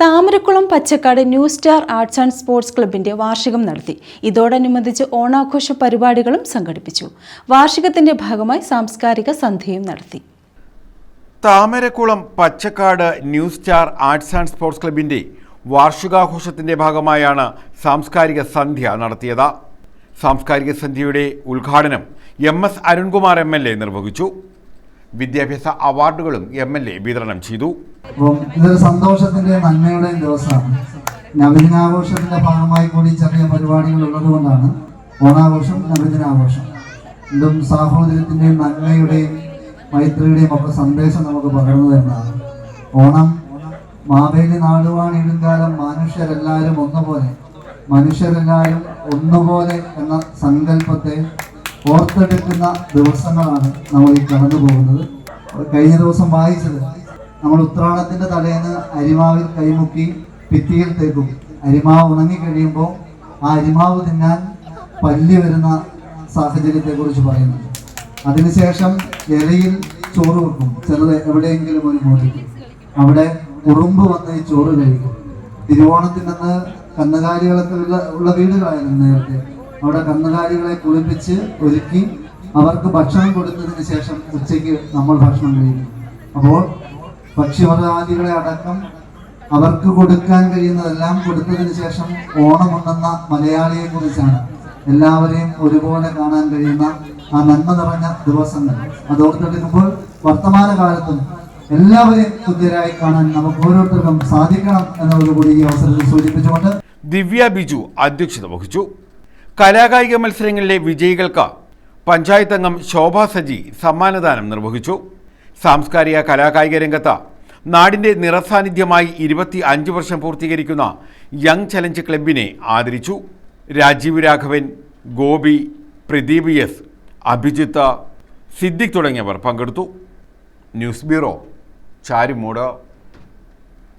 Thamarakulam Pachakkad new star arts and sports ക്ലബിന്റെ വാർഷികം നടത്തി. ഇതോടനുബന്ധിച്ച് ഓണാഘോഷ പരിപാടികളും സംഘടിപ്പിച്ചു. വാർഷികത്തിന്റെ ഭാഗമായി സാംസ്കാരിക സന്ധ്യയും നടത്തി. Thamarakulam Pachakkad new star arts and sports ക്ലബിന്റെ വാർഷികാഘോഷത്തിന്റെ ഭാഗമായാണ് സാംസ്കാരിക സന്ധ്യ നടത്തിയത്. സാംസ്കാരിക സന്ധ്യയുടെ ഉദ്ഘാടനം M S Arunkumar M L A നിർവഹിച്ചു. വിദ്യാഭ്യാസ അവാർഡുകളും എം എൽ എ വിതരണം ചെയ്തു. ഇതൊരു സന്തോഷത്തിന്റെ നന്മയുടെയും ദിവസമാണ്. നവദിനാഘോഷത്തിന്റെ ഭാഗമായി കൂടി ചെറിയ പരിപാടികൾ ഉള്ളതുകൊണ്ടാണ് ഓണാഘോഷം നവദിനാഘോഷം ഇതും സാഹോദര്യത്തിന്റെയും നന്മയുടെയും മൈത്രിയുടെയും ഒക്കെ സന്ദേശം നമുക്ക് പകർന്നു തരുന്നതാണ് ഓണം മാവേലി നാടുവാണ് ഇടുങ്കാലം മനുഷ്യരെല്ലാവരും ഒന്നുപോലെ മനുഷ്യരെല്ലാവരും ഒന്നുപോലെ എന്ന സങ്കല്പത്തെ ഓർത്തെടുക്കുന്ന ദിവസങ്ങളാണ് നമ്മൾ ഈ കടന്നു പോകുന്നത്. കഴിഞ്ഞ ദിവസം വായിച്ചത്. നമ്മൾ ഉത്രാടത്തിന്റെ തലേന്ന് അരിമാവിൽ കൈമുക്കി ഭിത്തിയിൽ തേക്കും. അരിമാവ് ഉണങ്ങി കഴിയുമ്പോൾ ആ അരിമാവ് തിന്നാൻ പല്ലി വരുന്ന സാഹചര്യത്തെ കുറിച്ച് പറയുന്നുണ്ട് അതിനുശേഷം ഇലയിൽ ചോറ് വെക്കും. ചെറുത് എവിടെയെങ്കിലും ഒരു മൂലയ്ക്ക് അവിടെ ഉറുമ്പ് വന്ന് ഈ ചോറ് കഴിക്കും. തിരുവോണത്തിനന്ന് കന്നുകാലികളൊക്കെ ഉള്ള ഉള്ള വീടുകളായിരുന്നു നേരത്തെ. അവിടെ കന്നുകാലികളെ കുളിപ്പിച്ച് ഒരുക്കി അവർക്ക് ഭക്ഷണം കൊടുത്തതിന് ശേഷം ഉച്ചയ്ക്ക് നമ്മൾ ഭക്ഷണം കഴിക്കും. അപ്പോൾ ഭക്ഷ്യപദാദികളെ അടക്കം അവർക്ക് കൊടുക്കാൻ കഴിയുന്നതെല്ലാം കൊടുത്തതിന് ശേഷം ഓണമുണ്ടെന്ന മലയാളിയെ കുറിച്ചാണ്. എല്ലാവരെയും ഒരുപോലെ കാണാൻ കഴിയുന്ന ആ നന്മ നിറഞ്ഞ ദിവസങ്ങൾ. അത് ഓർത്തെടുക്കുമ്പോൾ വർത്തമാന കാലത്തും എല്ലാവരെയും തുല്യരായി കാണാൻ നമുക്ക് ഓരോരുത്തർക്കും സാധിക്കണം എന്നുള്ളതുകൂടി ഈ അവസരത്തിൽ സൂചിപ്പിച്ചുകൊണ്ട് ദിവ്യ ബിജു അധ്യക്ഷത വഹിച്ചു. കലാകായിക മത്സരങ്ങളിലെ വിജയികൾക്ക് പഞ്ചായത്ത് അംഗം ശോഭ സജി സമ്മാനദാനം നിർവഹിച്ചു. സാംസ്കാരിക കലാകായിക രംഗത്ത് നാടിന്റെ നിറസാന്നിധ്യമായി ഇരുപത്തി അഞ്ച് വർഷം പൂർത്തീകരിക്കുന്ന യങ് ചലഞ്ച് ക്ലബിനെ ആദരിച്ചു. രാജീവ് രാഘവൻ ഗോപി പ്രദീപ് എസ് അഭിജിത്ത് സിദ്ദിഖ് തുടങ്ങിയവർ പങ്കെടുത്തു. News bureau Charummoodu.